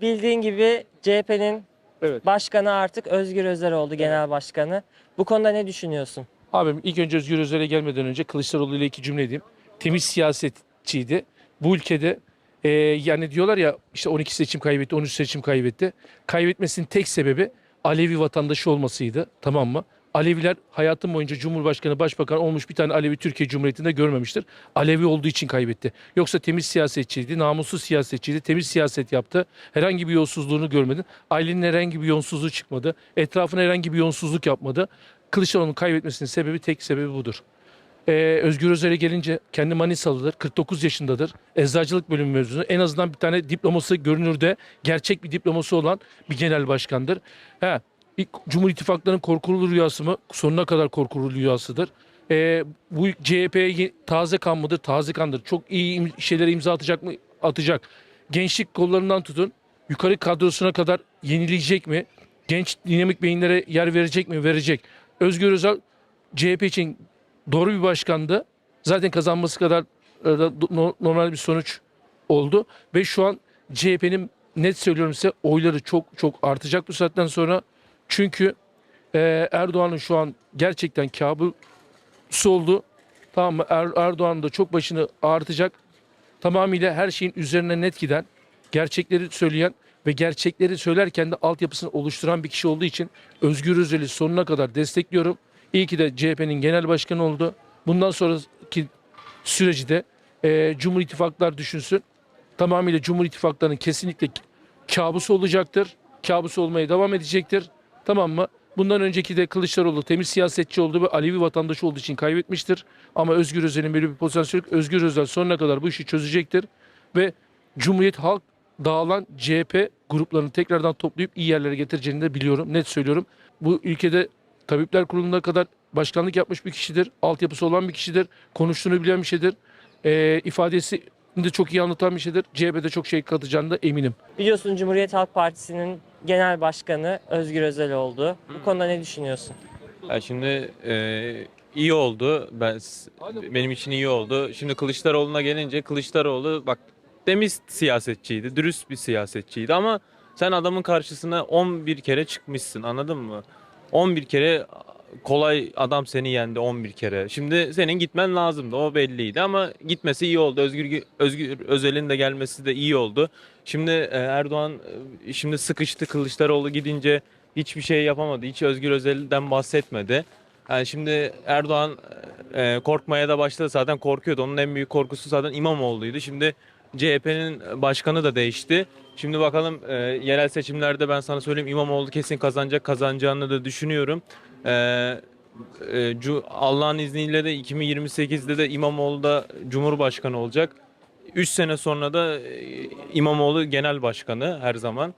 Bildiğin gibi CHP'nin Evet. başkanı artık Özgür Özel oldu genel başkanı. Bu konuda ne düşünüyorsun? Abim ilk önce Özgür Özel'e gelmeden önce Kılıçdaroğlu ile iki cümle edeyim. Temiz siyasetçiydi. Bu ülkede e, yani diyorlar ya işte 12 seçim kaybetti, 13 seçim kaybetti. Kaybetmesinin tek sebebi Alevi vatandaşı olmasıydı. Tamam mı? Aleviler hayatım boyunca Cumhurbaşkanı, Başbakan olmuş bir tane Alevi Türkiye Cumhuriyeti'nde görmemiştir. Alevi olduğu için kaybetti. Yoksa temiz siyasetçiydi, namussuz siyasetçiydi, temiz siyaset yaptı. Herhangi bir yolsuzluğunu görmedin. Ailenin herhangi bir yolsuzluğu çıkmadı. Etrafına herhangi bir yolsuzluk yapmadı. Kılıçdaroğlu'nun kaybetmesinin sebebi tek sebebi budur. Ee, Özgür Özel'e gelince kendi Manisalıdır, 49 yaşındadır. Eczacılık bölümü mezunu. En azından bir tane diploması görünürde gerçek bir diploması olan bir genel başkandır. Ha, ilk Cumhur İttifakları'nın korkulu rüyası mı? Sonuna kadar korkulu rüyasıdır. Ee, bu CHP'ye taze kan mıdır? Taze kandır. Çok iyi im- şeylere imza atacak mı? Atacak. Gençlik kollarından tutun. Yukarı kadrosuna kadar yenileyecek mi? Genç dinamik beyinlere yer verecek mi? Verecek. Özgür Özel CHP için doğru bir başkandı. Zaten kazanması kadar e, normal bir sonuç oldu. Ve şu an CHP'nin net söylüyorum size oyları çok çok artacak bu saatten sonra. Çünkü e, Erdoğan'ın şu an gerçekten kabusu oldu. Tamam mı? Er, Erdoğan da çok başını ağrıtacak. Tamamıyla her şeyin üzerine net giden, gerçekleri söyleyen ve gerçekleri söylerken de altyapısını oluşturan bir kişi olduğu için Özgür Özel'i sonuna kadar destekliyorum. İyi ki de CHP'nin genel başkanı oldu. Bundan sonraki süreci de e, Cumhur İttifaklar düşünsün. Tamamıyla Cumhur İttifaklarının kesinlikle kabusu olacaktır. Kabusu olmaya devam edecektir. Tamam mı? Bundan önceki de Kılıçdaroğlu temiz siyasetçi olduğu ve Alevi vatandaşı olduğu için kaybetmiştir. Ama Özgür Özel'in böyle bir potansiyeli yok. Özgür Özel sonuna kadar bu işi çözecektir. Ve Cumhuriyet Halk dağılan CHP gruplarını tekrardan toplayıp iyi yerlere getireceğini de biliyorum. Net söylüyorum. Bu ülkede Tabipler Kurulu'na kadar başkanlık yapmış bir kişidir. Altyapısı olan bir kişidir. Konuştuğunu bilen bir şeydir. Ee, ifadesi de çok iyi anlatan bir şeydir. CHP'de çok şey katacağını da eminim. Biliyorsun Cumhuriyet Halk Partisi'nin genel başkanı Özgür Özel oldu. Bu konuda ne düşünüyorsun? Ya şimdi e, iyi oldu. Ben benim için iyi oldu. Şimdi Kılıçdaroğlu'na gelince Kılıçdaroğlu bak temiz siyasetçiydi, dürüst bir siyasetçiydi ama sen adamın karşısına 11 kere çıkmışsın. Anladın mı? 11 kere kolay adam seni yendi 11 kere. Şimdi senin gitmen lazımdı. O belliydi ama gitmesi iyi oldu. Özgür Özgür Özel'in de gelmesi de iyi oldu. Şimdi e, Erdoğan e, şimdi sıkıştı Kılıçdaroğlu gidince hiçbir şey yapamadı. Hiç Özgür Özel'den bahsetmedi. Yani şimdi Erdoğan e, korkmaya da başladı zaten korkuyordu. Onun en büyük korkusu zaten İmamoğlu'ydu. Şimdi CHP'nin başkanı da değişti. Şimdi bakalım e, yerel seçimlerde ben sana söyleyeyim İmamoğlu kesin kazanacak kazanacağını da düşünüyorum. E, e, Allah'ın izniyle de 2028'de de İmamoğlu da Cumhurbaşkanı olacak. 3 sene sonra da e, İmamoğlu genel başkanı her zaman.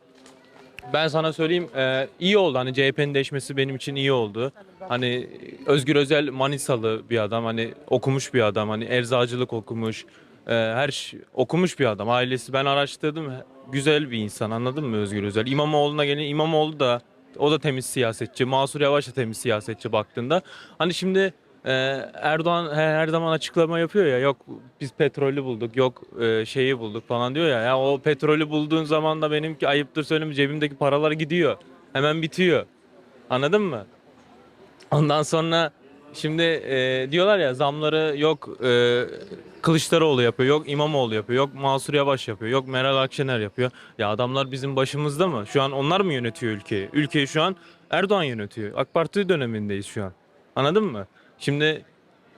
Ben sana söyleyeyim e, iyi oldu hani CHP'nin değişmesi benim için iyi oldu. Hani Özgür Özel Manisalı bir adam hani okumuş bir adam hani eczacılık okumuş e, her şey, okumuş bir adam ailesi ben araştırdım güzel bir insan anladın mı Özgür Özel İmamoğlu'na gelin İmamoğlu da o da temiz siyasetçi. Mansur Yavaş da temiz siyasetçi baktığında. Hani şimdi e, Erdoğan her, her zaman açıklama yapıyor ya yok biz petrolü bulduk yok e, şeyi bulduk falan diyor ya. Ya o petrolü bulduğun zaman da benimki ayıptır söyleyeyim cebimdeki paralar gidiyor. Hemen bitiyor. Anladın mı? Ondan sonra şimdi e, diyorlar ya zamları yok e, Kılıçdaroğlu yapıyor, yok İmamoğlu yapıyor, yok Mansur Yavaş yapıyor, yok Meral Akşener yapıyor. Ya adamlar bizim başımızda mı? Şu an onlar mı yönetiyor ülkeyi? Ülkeyi şu an Erdoğan yönetiyor. AK Parti dönemindeyiz şu an. Anladın mı? Şimdi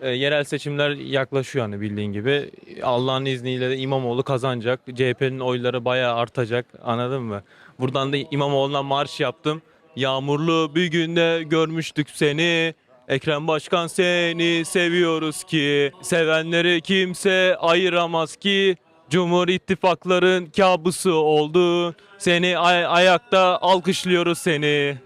e, yerel seçimler yaklaşıyor hani bildiğin gibi. Allah'ın izniyle de İmamoğlu kazanacak. CHP'nin oyları bayağı artacak. Anladın mı? Buradan da İmamoğlu'na marş yaptım. Yağmurlu bir günde görmüştük seni. Ekrem Başkan seni seviyoruz ki. Sevenleri kimse ayıramaz ki. Cumhur İttifakların kabusu oldu. Seni ay- ayakta alkışlıyoruz seni.